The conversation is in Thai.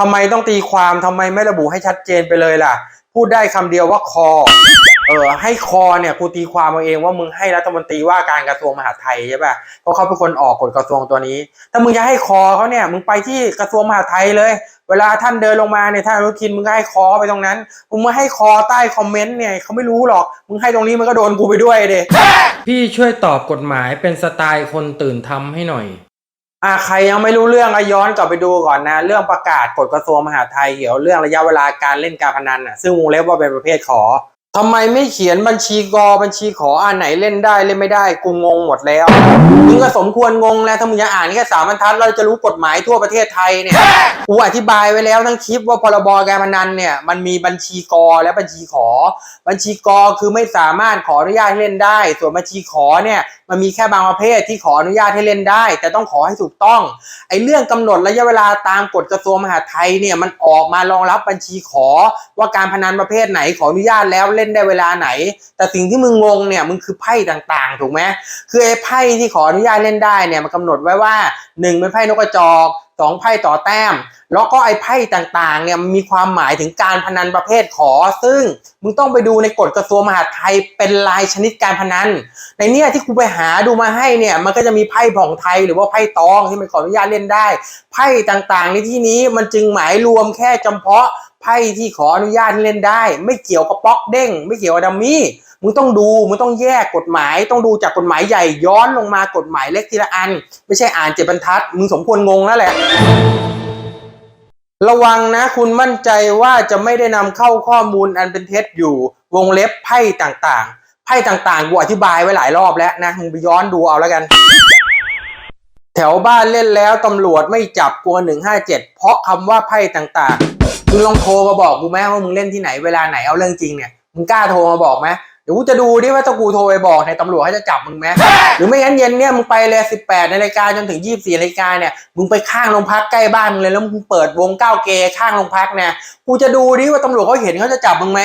ทำไมต้องตีความทำไมไม่ระบุให้ชัดเจนไปเลยล่ะ พูดได้คำเดียวว่าคอ เออให้คอเนี่ยกูตีความเอาเองว่ามึงให้รัฐมนตรีว่าการกระทรวงมหาดไทยใช่ป่ะเพราะเขาเป็นคนออกกฎกระทรวงตัวนี้ ถ้ามึงจะให้คอเขาเนี่ยมึงไปที่กระทรวงมหาดไทยเลย เวลาท่านเดินลงมาเนี่ยท่านอนุทินมึงก็ให้คอไปตรงนั้นมึงมาให้คอใต้คอมเมนต์เนี่ยเขาไม่รู้หรอกมึงให้ตรงนี้มันก็โดนกูไปด้วยเดพี่ช่วยตอบกฎหมายเป็นสไตล์คนตื่นทำให้หน่อย อะใครยังไม่รู้เรื่องก็ย้อนกลับไปดูก่อนนะ เรื่องประกาศกฎกระทรวงมหาดไทยเกี่ยวเรื่องระยะเวลาการเล่นการพนันอะซึ่งวงเล็บว่าเป็นประเภทขอ ทำไมไม่เขียนบัญชีกอบัญชีขออันไหนเล่นได้เล่นไม่ได้กูงงหมดแล้วมึงก็สมควรงงแล้วถ้ามึงจะอ่านแค่สามบรรทัดเราจะรู้กฎหมายทั่วประเทศไทยเนี่ยกูอธิบายไว้แล้วทั้งคลิปว่าพรบการพนันเนี่ยมันมีบัญชีกอและบัญชีขอ บัญชีกอคือไม่สามารถขออนุญาตให้เล่นได้ ส่วนบัญชีขอเนี่ยมันมีแค่บางประเภทที่ขออนุญาตให้เล่นได้ แต่ต้องขอให้ถูกต้องไอ้เรื่องกำหนดระยะเวลาตามกฎกระทรวงมหาดไทยเนี่ยมันออกมารองรับบัญชีขอว่าการพนันประเภทไหนขออนุญาตแล้วเล่นได้เวลาไหน แต่สิ่งที่มึงงงเนี่ยมึงคือไพ่ต่างๆ ถูกไหมคือไอ้ไพ่ที่ขออนุญาตเล่นได้เนี่ยมันกำหนดไว้ว่าหนึ่งเป็นไพ่นกกระจอกสองไพ่ต่อแต้ม แล้วก็ไอ้ไพ่ต่างๆเนี่ยมีความหมายถึงการพนันประเภทขอ ซึ่งมึงต้องไปดูในกฎกระทรวงมหาดไทยเป็นรายชนิดการพนัน ในเนี่ยที่กูไปหาดูมาให้เนี่ยมันก็จะมีไพ่ผ่องไทยหรือว่าไพ่ตองที่มันขออนุญาตเล่นได้ ไพ่ต่างๆในที่นี้มันจึงหมายรวมแค่จำเพาะ ไพ่ที่ขออนุญาตให้เล่นได้ ไม่เกี่ยวกับป๊อกเด้ง ไม่เกี่ยวกับดัมมี่มึงต้องดูมึงต้องแยกกฎหมาย ต้องดูจากกฎหมายใหญ่ย้อนลงมากฎหมายเล็กทีละอัน ไม่ใช่อ่านเจ็ดบรรทัด มึงสมควรงงแล้วแหละ ระวังนะ คุณมั่นใจว่าจะไม่ได้นำเข้าข้อมูลอันเป็นเท็จอยู่วงเล็บไพ่ต่างๆไพ่ต่างๆกูอธิบายไว้หลายรอบแล้วนะมึงไปย้อนดูเอาแล้วกันแถวบ้านเล่นแล้วตำรวจไม่จับกลัวหนึ่งห้าเจ็ดเพราะคำว่าไพ่ต่างๆ มึงลองโทรมาบอกกูไหมว่ามึงเล่นที่ไหนเวลาไหนเอาเรื่องจริงเนี่ยมึงกล้าโทรมาบอกไหมเดี๋ยวกูจะดูดิว่าถ้ากูโทรไปบอกเนี่ยตำรวจเขาจะจับมึงไหมหรือไม่งั้นเย็นเนี่ยมึงไปเลยสิบแปดนาฬิกาจนถึงยี่สิบสี่นาฬิกาเนี่ยมึงไปข้างโรงพักใกล้บ้านมึงเลยแล้วมึงเปิดวงเก้าเกย์ข้างโรงพักเนี่ยกูจะดูดิว่าตำรวจเขาเห็นเขาจะจับมึงไหม